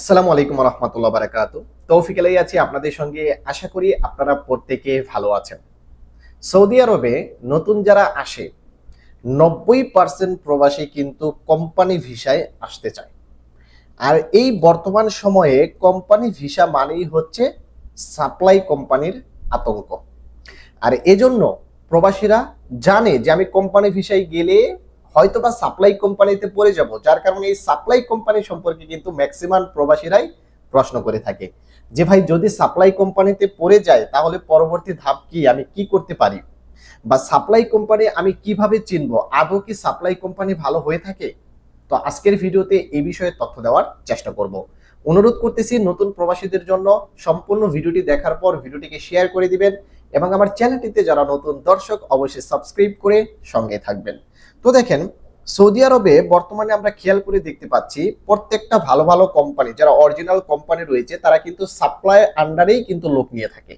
আসসালামু আলাইকুম রহমতুল্লাহ বারাকাত তৌফিক আলাই আছি আপনাদের সঙ্গে। আশা করি আপনারা প্রত্যেকে ভালো আছেন। সৌদি আরবে নতুন যারা আসে, নব্বই পার্সেন্ট প্রবাসী কিন্তু কোম্পানি ভিসায় আসতে চায়। আর এই বর্তমান সময়ে কোম্পানি ভিসা মানেই হচ্ছে সাপ্লাই কোম্পানির আতঙ্ক। আর এজন্য প্রবাসীরা জানে যে আমি কোম্পানি ভিসায় গেলে হয়তো বা সাপ্লাই কোম্পানিতে পড়ে যাব, যার কারণে এই সাপ্লাই কোম্পানি সম্পর্কে কিন্তু ম্যাক্সিমাম প্রবাসীরাই প্রশ্ন করে থাকে। যে ভাই, যদি সাপ্লাই কোম্পানিতে পড়ে যায়, তাহলে পরবর্তী ধাপ কি? আমি কি করতে পারি? বা সাপ্লাই কোম্পানি আমি কীভাবে চিনব? আদৌ কি সাপ্লাই কোম্পানি ভালো হয়ে থাকে? তো আজকের ভিডিওতে এই বিষয়ে তথ্য দেওয়ার চেষ্টা করব। অনুরোধ করতেছি, নতুন প্রবাসীদের জন্য সম্পূর্ণ ভিডিওটি দেখার পর ভিডিওটিকে শেয়ার করে দিবেন এবং আমার চ্যানেলটিতে যারা নতুন দর্শক, অবশ্যই সাবস্ক্রাইব করে সঙ্গে থাকবেন। তো দেখেন, সৌদি আরবে বর্তমানে আমরা খেয়াল করে দেখতে পাচ্ছি, প্রত্যেকটা ভালো ভালো কোম্পানি যারা অরিজিনাল কোম্পানি রয়েছে, তারা কিন্তু সাপ্লাই আন্ডারেই কিন্তু লোক নিয়ে থাকে।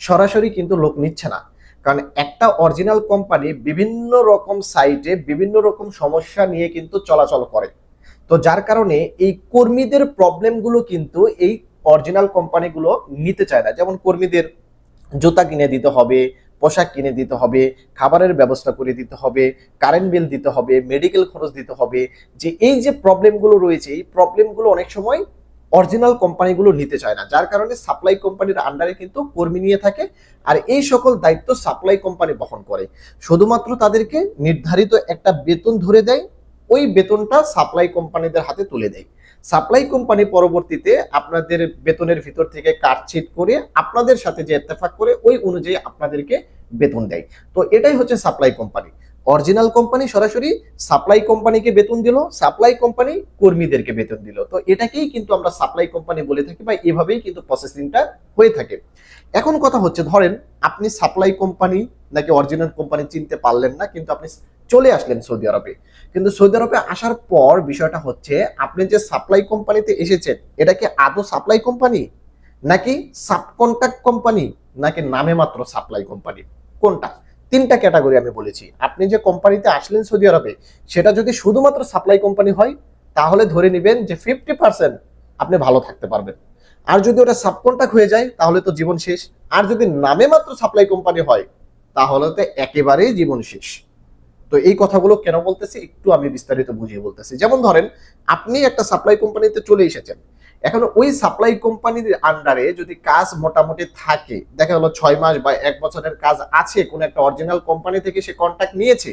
সরাসরি কিন্তু লোক নিচ্ছে না। কারণ একটা অরিজিনাল কোম্পানি বিভিন্ন রকম সাইটে বিভিন্ন রকম সমস্যা নিয়ে কিন্তু চলাচল করে। তো যার কারণে এই কর্মীদের প্রবলেমগুলো কিন্তু এই অরিজিনাল কোম্পানিগুলো নিতে চায় না। যেমন কর্মীদের জুতা কিনে দিতে হবে পোশাক কিনে দিতে হবে, খাবারের ব্যবস্থা করে দিতে হবে কারেন্ট বিল দিতে হবে মেডিকেল খরচ দিতে হবে। যে এই যে প্রবলেমগুলো রয়েছে, এই প্রবলেমগুলো অনেক সময় অরিজিনাল কোম্পানিগুলো নিতে চায় না। যার কারণে সাপ্লাই কোম্পানির আন্ডারে কিন্তু কর্মী নিয়ে থাকে আর এই সকল দায়িত্ব সাপ্লাই কোম্পানি বহন করে। শুধুমাত্র তাদেরকে নির্ধারিত একটা বেতন ধরে দেয়, ওই বেতনটা সাপ্লাই কোম্পানিদের হাতে তুলে দেয়। সাপ্লাই কোম্পানি পরবর্তীতে আপনাদের বেতনের ভিতর থেকে কাটছিট করে আপনাদের সাথে যে ইত্তেফাক করে, ওই অনুযায়ী আপনাদেরকে বেতন দেয়। তো এটাই হচ্ছে সাপ্লাই কোম্পানি। অরিজিনাল কোম্পানি সরাসরি সাপ্লাই কোম্পানিকে বেতন দিল, সাপ্লাই কোম্পানি কর্মীদেরকে বেতন দিল। তো এটাকেই কিন্তু আমরা সাপ্লাই কোম্পানি বলে থাকি বা এভাবেই কিন্তু প্রসেসিংটা হয়ে থাকে। এখন কথা হচ্ছে, ধরেন আপনি সাপ্লাই কোম্পানি নাকি অরিজিনাল কোম্পানি চিনতে পারলেন না, কিন্তু আপনি চলে আসলেন সৌদি আরবে। কিন্তু সৌদি আরবে আসার পর বিষয়টা হচ্ছে, আপনি যে সাপ্লাই কোম্পানিতে এসেছেন, এটা কি আদৌ সাপ্লাই কোম্পানি নাকি সাবকন্ট্রাক্ট কোম্পানি নাকি নামে মাত্র সাপ্লাই কোম্পানি কোনটা? তিনটা ক্যাটাগরি আমি বলেছি। আপনি যে কোম্পানিতে আসলেন সৌদি আরবে, সেটা যদি শুধুমাত্র সাপ্লাই কোম্পানি হয়, তাহলে ধরে নেবেন যে ফিফটি পার্সেন্ট আপনি ভালো থাকতে পারবেন। আর যদি ওটা সাবকন্ট্রাক্ট হয়ে যায়, তাহলে তো জীবন শেষ। আর যদি নামে মাত্র সাপ্লাই কোম্পানি হয়, তাহলে তো একেবারেই জীবন শেষ। তো এই কথাগুলো কেন বলতেছি? একটু আমি বিস্তারিত বুঝিয়ে বলতেছি। যেমন ধরেন, আপনি একটা সাপ্লাই কোম্পানিতে চলে এসেছেন। এখন ওই সাপ্লাই কোম্পানির আন্ডারে যদি কাজ মোটামুটি থাকে, দেখা গেলো ছয় মাস বা এক বছরের কাজ আছে, কোন একটা অরিজিনাল কোম্পানি থেকে সে কন্ট্যাক্ট নিয়েছে,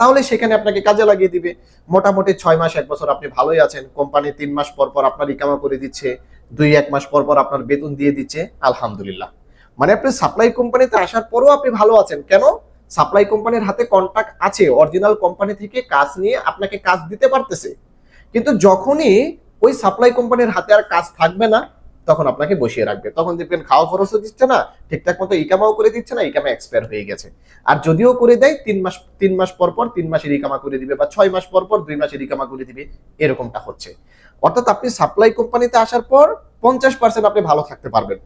তাহলে সেখানে আপনাকে কাজে লাগিয়ে দিবে। মোটামুটি ছয় মাস, এক বছর আপনি ভালোই আছেন। কোম্পানি তিন মাস পর পর আপনার ইকামা করে দিচ্ছে, দুই, এক মাস পর পর আপনার বেতন দিয়ে দিচ্ছে। আলহামদুলিল্লাহ। মানে আপনি সাপ্লাই কোম্পানিতে আসার পরও আপনি ভালো আছেন। কেন? সাপ্লাই কোম্পানির হাতে কন্ট্রাক্ট আছে অরিজিনাল কোম্পানি থেকে কাজ নিয়ে আপনাকে কাজ দিতে পারতেছে। কিন্তু যখনই ওই সাপ্লাই কোম্পানির হাতে আর কাজ থাকবে না, তখন আপনাকে বসিয়ে রাখবে। তখন দেখবেন খাওয়া খরচও দিচ্ছে না, ঠিকঠাক মতো ইকামাও করে দিচ্ছে না, ইকামা এক্সপায়ার হয়ে গেছে। আর যদিও করে দেয়, তিন মাস তিন মাস পর পর তিন মাসের ইকামা করে দিবে বা ছয় মাস পর পর দুই মাসের ইকামা করে দিবে, এরকমটা হচ্ছে। অর্থাৎ আপনি সাপ্লাই কোম্পানিতে আসার পর পঞ্চাশ পার্সেন্ট আপনি ভালো থাকতে পারবেন।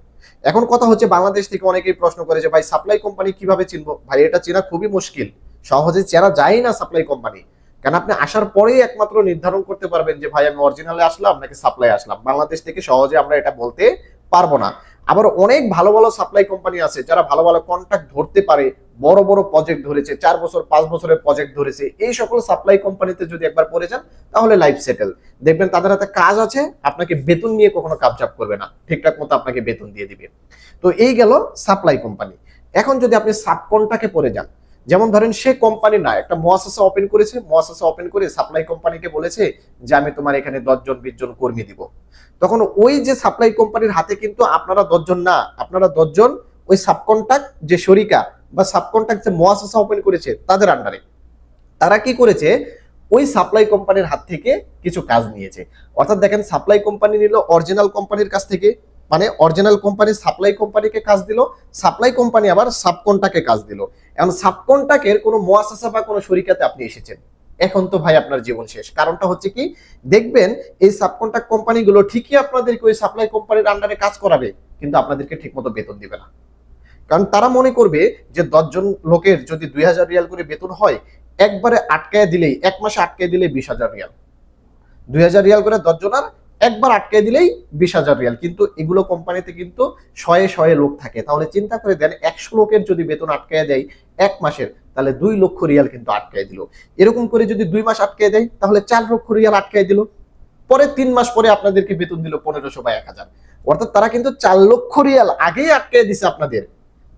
এখন কথা হচ্ছে বাংলাদেশ থেকে অনেকেই প্রশ্ন করে যে, ভাই সাপ্লাই কোম্পানি কীভাবে চিনবো? ভাই, এটা চেনা খুবই মুশকিল। সহজে চেনা যায় না সাপ্লাই কোম্পানি কারণ আপনি আসার পরেই একমাত্র নির্ধারণ করতে পারবেন যে, ভাই, আমি অরিজিনালে আসলাম নাকি সাপ্লাই আসলাম? বাংলাদেশ থেকে সহজে আমরা এটা বলতে পারব না। আবার অনেক ভালো ভালো সাপ্লাই কোম্পানি আছে যারা ভালো ভালো কন্ট্রাক্ট ধরতে পারে বড় বড় প্রজেক্ট ধরেছে, চার বছর, পাঁচ বছরের প্রজেক্ট ধরেছে, এই সকল সাপ্লাই কোম্পানিতে যদি একবার পড়ে যান, তাহলে লাইফ সেটেল দেখবেন তাদের হাতে কাজ আছে, আপনাকে বেতন নিয়ে কখনো কাপচাপ করবে না। ঠিকঠাক মতো আপনাকে বেতন দিয়ে দিবে। তো এই গেল সাপ্লাই কোম্পানি এখন যদি আপনি সাবকন্টাকে পড়ে যান, যেমন ধরেন সে কোম্পানি না, একটা মহাশাসা ওপেন করেছে, মহাশাসা ওপেন করে সাপ্লাই কোম্পানিকে বলেছে যে, আমি তোমার এখানে দশজন বিশ জন কর্মী দিব। তখন ওই যে সাপ্লাই কোম্পানির হাতে কিন্তু আপনারা দশজন না, আপনারা দশজন ওই সাবকন্ট্রাক্ট যে শরিকা বা সাবকন্ট্রাক্ট যে মহাশাসা ওপেন করেছে, তাদের আন্ডারে তারা কি করেছে? ওই সাপ্লাই কোম্পানির হাত থেকে কিছু কাজ নিয়েছে। অর্থাৎ দেখেন সাপ্লাই কোম্পানি নিল অরিজিনাল কোম্পানির কাছ থেকে মানে অরিজিনাল কোম্পানি সাপ্লাই কোম্পানিকে কাজ দিল সাপ্লাই কোম্পানি আবার সাবকন্টাকে কাজ দিল। এখন সাবকন্টাকের কোনো মোয়াসাসা বা কোনো শরিকাতে আপনি এসেছেন। এখন তো ভাই আপনার জীবন শেষ। কারণটা হচ্ছে কি? দেখবেন, এই সাবকন্ট্রাক্ট কোম্পানিগুলো ঠিকই আপনাদেরকে ওই সাপ্লাই কোম্পানির আন্ডারে কাজ করাবে, কিন্তু আপনাদেরকে ঠিকমতো বেতন দিবে না। কারণ তারা মনে করবে যে দশজন লোকের যদি দুই হাজার রিয়াল করে বেতন হয়, একবারে আটকায় দিলেই, এক মাসে আটকায় দিলেই বিশ হাজার রিয়াল। দুই হাজার রিয়াল করে দশজনার একবার আটকে দিলেই বিশ হাজার রিয়াল। কিন্তু এগুলো কোম্পানিতে কিন্তু শয়ে শয়ে লোক থাকে। তাহলে চিন্তা করে দেন, একশো লোকের যদি বেতন আটকে দেয় এক মাসের, তাহলে দুই লক্ষ রিয়াল কিন্তু আটকে দিল। এরকম করে যদি দুই মাস আটকে দেয়, তাহলে চার লক্ষ রিয়াল আটকে দিল। পরে তিন মাস পরে আপনাদেরকে বেতন দিল পনেরোশো বা এক হাজার। অর্থাৎ তারা কিন্তু চার লক্ষ রিয়াল আগেই আটকে দিছে আপনাদের।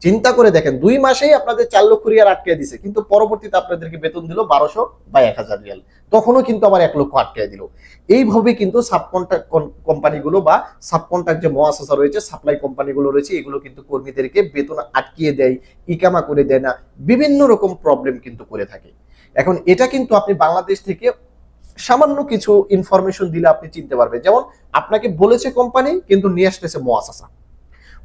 চিন্তা করে দেখেন, দুই মাসেই আপনাদের চার লক্ষ রিয়াল আটকে দিছে, কিন্তু পরবর্তীতে আপনাদেরকে বেতন দিল বারোশো বা এক হাজার রিয়াল। তখনও কিন্তু আবার এক লক্ষ আটকে দিল। এইভাবে কিন্তু সাবকন্ট্রাক্ট কোম্পানিগুলো বা সাবকন্ট্রাক্ট যে মহাশাসা রয়েছে সাপ্লাই কোম্পানিগুলো রয়েছে, এগুলো কিন্তু কর্মীদেরকে বেতন আটকিয়ে দেয়, ইকামা করে দেয় না, বিভিন্ন রকম প্রবলেম কিন্তু করে থাকে। এখন এটা কিন্তু আপনি বাংলাদেশ থেকে সামান্য কিছু ইনফরমেশন দিলে আপনি চিনতে পারবেন। যেমন, আপনাকে বলেছে কোম্পানি কিন্তু নিয়ে আসতেছে মহাশাসা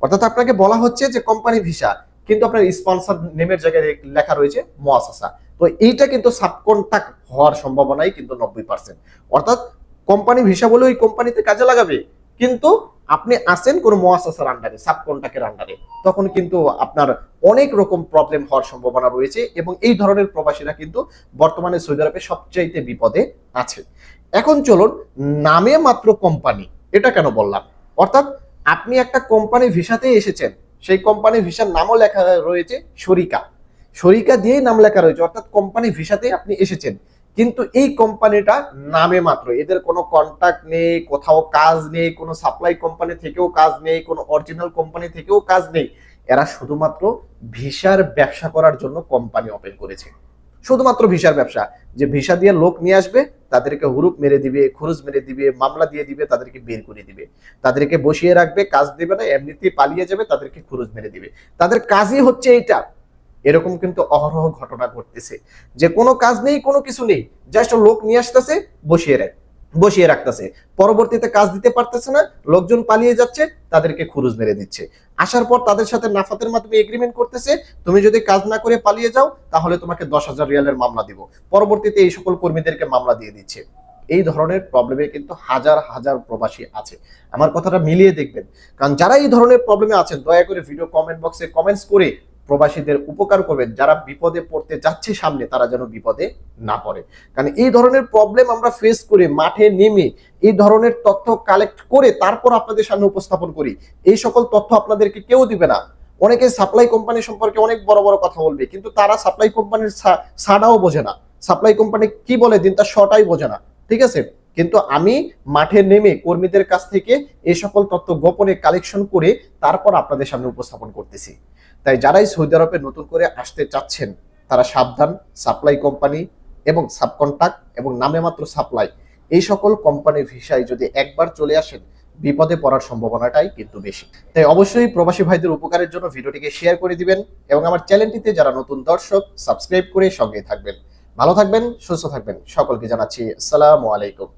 অর্থাৎ আপনাকে বলা হচ্ছে যে কোম্পানি ভিসা কিন্তু আপনার স্পন্সর নেমের জায়গায় লেখা রয়েছে মহাশাসা তো এইটা কিন্তু সাবকন্ট্রাক্ট হওয়ার সম্ভাবনাই কিন্তু নব্বই পার্সেন্ট অর্থাৎ কোম্পানি ভিসা বলে ওই কোম্পানিতে কাজে লাগাবে, কিন্তু আপনি আসেন কোনো মহাশাসার আন্ডারে সাবকন্ট্রাক্টের আন্ডারে তখন কিন্তু আপনার অনেক রকম প্রবলেম হওয়ার সম্ভাবনা রয়েছে এবং এই ধরনের প্রবাসীরা কিন্তু বর্তমানে সৌদি আরবে সবচাইতে বিপদে আছে। এখন চলুন, নামে মাত্র কোম্পানি এটা কেন বললাম? অর্থাৎ আপনি একটা কোম্পানি ভিসাতে এসেছেন। সেই কোম্পানি ভিসার নামও লেখা রয়েছে শরিকা। শরিকা দিয়েই নাম লেখা রয়েছে, অর্থাৎ কোম্পানি ভিসাতে আপনি এসেছেন। কিন্তু এই কোম্পানিটা নামে মাত্র। এদের কোনো কন্ট্যাক্ট নেই, কোথাও কাজ নেই, কোনো সাপ্লাই কোম্পানি থেকেও কাজ নেই, কোনো অরিজিনাল কোম্পানি থেকেও কাজ নেই। এরা শুধুমাত্র ভিসার ব্যবসা করার জন্য কোম্পানি ওপেন করেছে। শুধুমাত্র ভিসার ব্যবসা। যে ভিসা দিয়ে লোক নিয়ে আসবে, তাদেরকে হুরুপ মেরে দিবে, খরচ মেরে দিবে, মামলা দিয়ে দিবে, তাদেরকে বের করে দিবে। তাদেরকে বসিয়ে রাখবে, কাজ দেবে না এমনিতে পালিয়ে যাবে, তাদেরকে খরচ মেরে দিবে। তাদের কাজই হচ্ছে এইটা। এরকম কিন্তু অহরহ ঘটনা ঘটতেছে। যে কোনো কাজ নেই, কোনো কিছু নেই। জাস্ট লোক নিয়ে আসতেছে, বসিয়ে রাখ বসিয়ে রাখতেছে। পরবর্তীতে কাজ দিতে পারতেছে না, লোকজন পালিয়ে যাচ্ছে, তাদেরকে খুরুজ মেরে দিচ্ছে। আসার পর তাদের সাথে নাফাতের মাধ্যমে এগ্রিমেন্ট করতেছে, তুমি যদি কাজ না করে পালিয়ে যাও, তাহলে তোমাকে দশ হাজার রিয়ালের মামলা দিব। পরবর্তীতে এই সকল কর্মীদেরকে মামলা দিয়ে দিচ্ছে। এই ধরনের প্রবলেমে কিন্তু হাজার হাজার প্রবাসী আছে। আমার কথাটা মিলিয়ে দেখবেন। কারণ যারা এই ধরনের প্রবলেমে আছেন, দয়া করে ভিডিও কমেন্ট বক্সে কমেন্টস করে প্রবাসীদের উপকার করবেন, যারা বিপদে পড়তে যাচ্ছে সামনে, তারা যেন বিপদে না পড়ে। কারণ এই ধরনের প্রবলেম আমরা ফেস করে, মাঠে নেমে এই ধরনের তথ্য কালেক্ট করে তারপর আপনাদের সামনে উপস্থাপন করি। এই সকল তথ্য আপনাদেরকে কেউ দিবে না। অনেকে সাপ্লাই কোম্পানি সম্পর্কে অনেক বড় বড় কথা বলবে, কিন্তু তারা সাপ্লাই কোম্পানির সাডাও বোঝে না। সাপ্লাই কোম্পানি কি বলে? দিন তার শটাই বোঝে না। ঠিক আছে? কিন্তু আমি মাঠে নেমে কর্মীদের কাছ থেকে এই সকল তথ্য গোপনে কালেকশন করে তারপর আপনাদের সামনে উপস্থাপন করতেছি। তাই যারাই সৌদি আরবে নতুন করে আসতে চাচ্ছেন, তারা সাবধান সাপ্লাই কোম্পানি এবং সাবকন্ট্রাক্ট এবং নামে মাত্র সাপ্লাই এই সকল কোম্পানির ভিসায় যদি একবার চলে আসেন, বিপদে পড়ার সম্ভাবনাটাই কিন্তু বেশি। তাই অবশ্যই প্রবাসী ভাইদের উপকারের জন্য ভিডিওটিকে শেয়ার করে দিবেন এবং আমার চ্যানেলটিতে যারা নতুন দর্শক সাবস্ক্রাইব করে সঙ্গে থাকবেন। ভালো থাকবেন, সুস্থ থাকবেন, সকলকে জানাচ্ছি, আসসালামু আলাইকুম।